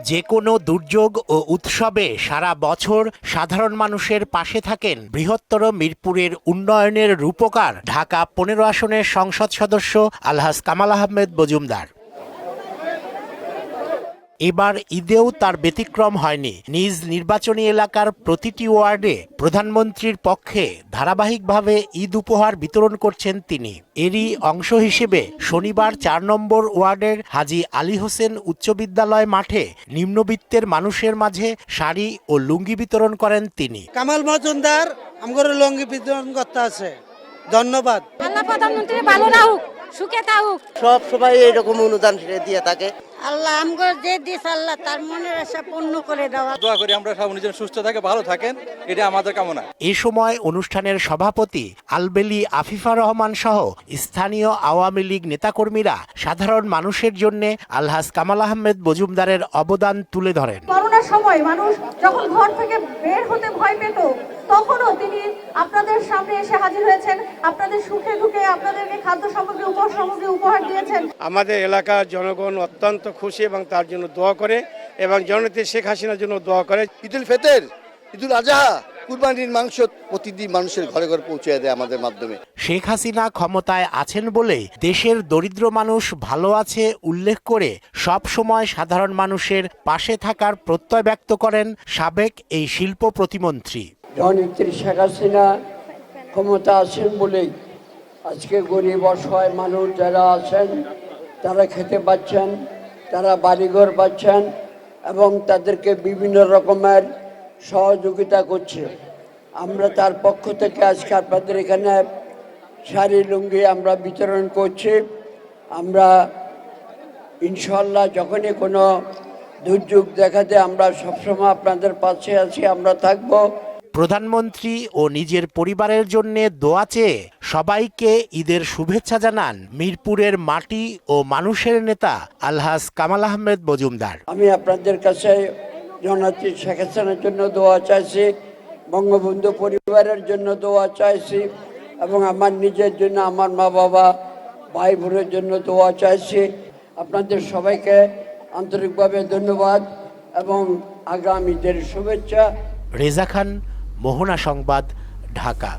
যে কোনো দুর্যোগ ও উৎসবে সারা বছর সাধারণ মানুষের পাশে থাকেন বৃহত্তর মিরপুরের উন্নয়নের রূপকার ঢাকা পনেরো আসনের সংসদ সদস্য আলহাজ কামাল আহমেদ মজুমদার। এবার ঈদেও তার ব্যতিক্রম হয়নি। নিজ নির্বাচনী এলাকার প্রতিটি ওয়ার্ডে প্রধানমন্ত্রীর পক্ষে ধারাবাহিকভাবে ঈদ উপহার বিতরণ করছেন তিনি। এরই অংশ হিসেবে শনিবার চার নম্বর ওয়ার্ডের হাজি আলী হোসেন উচ্চ বিদ্যালয় মাঠে নিম্নবিত্তের মানুষের মাঝে শাড়ি ও লুঙ্গি বিতরণ করেন তিনি। কামাল মজুমদার আমার লুঙ্গি বিতরণ করতে আছে। ধন্যবাদ। আল্লাহ প্রধানমন্ত্রী ভালো রাখুক সুখে থাকুক। সব সময় এইরকম অনুদান দিয়ে থাকে। আল্লাহ আমগো যে দিস আল্লাহ তার মনের আশা পূর্ণ করে দেওয়া। দোয়া করি আমরা সব নিজের সুস্থ থাকে ভালো থাকেন এটা আমাদের কামনা। এ সময় অনুষ্ঠানের সভাপতি আলবেলি আফিফা রহমান সহ স্থানীয় আওয়ামী লীগ নেতাকর্মীরা সাধারণ মানুষের জন্য আলহাজ কামাল আহমেদ মজুমদারের অবদান তুলে ধরেন। করোনার সময় মানুষ যখন ঘর থেকে বের হতে ভয় পেত তখনও তিনি আপনাদের সামনে এসে হাজির হয়েছেন আপনাদের সুখে দুঃখে আপনাদেরকে খাদ্য সামগ্রী উপহার সামগ্রী উপহার দিয়েছেন। আমাদের এলাকার জনগণ অত্যন্ত খুশি এবং তার জন্য দোয়া করে এবং জননেত্রী শেখ হাসিনার জন্য দোয়া করে। ঈদুল ফেতের ঈদুল আজহা কুরবানির মাংস প্রতিদিন মানুষের ঘরে ঘরে পৌঁছে দেয় আমাদের মাধ্যমে। শেখ হাসিনা ক্ষমতায় আছেন বলে দেশের দরিদ্র মানুষ ভালো আছে উল্লেখ করে সব সময় সাধারণ মানুষের পাশে থাকার প্রত্যয় ব্যক্ত করেন সাবেক এই শিল্প প্রতিমন্ত্রী। জননেত্রী শেখ হাসিনা ক্ষমতা আছেন বলেই আজকে গরিব অসহায় মানুষ যারা আছেন, তারা খেতে পাচ্ছেন, তারা বাড়িঘর পাচ্ছেন এবং তাদেরকে বিভিন্ন রকমের সহযোগিতা করছে। আমরা তার পক্ষ থেকে আজকে আপনাদের এখানে শাড়ি, লুঙ্গি আমরা বিতরণ করছি। আমরা ইনশাল্লাহ যখনই কোনো দুর্যোগ দেখা দেয় আমরা সবসময় আপনাদের পাশে আছি, আমরা থাকব। প্রধানমন্ত্রী ও নিজের পরিবারের জন্য দোয়া চেয়ে সবাইকে ঈদের শুভেচ্ছা জানান মিরপুরের মাটি ও মানুষের নেতা আলহাজ কামাল আহমেদ মজুমদার। আমি আপনাদের কাছে জনাত্রী শেখ হাসিনার জন্য দোয়া চাইছি বঙ্গবন্ধু পরিবারের জন্য দোয়া চাইছি এবং আমার নিজের জন্য আমার মা বাবা ভাই বোনের জন্য দোয়া চাইছি। আপনাদের সবাইকে আন্তরিকভাবে ধন্যবাদ এবং আগামীদের শুভেচ্ছা। রেজা খান মোহনা সংবাদ ঢাকা।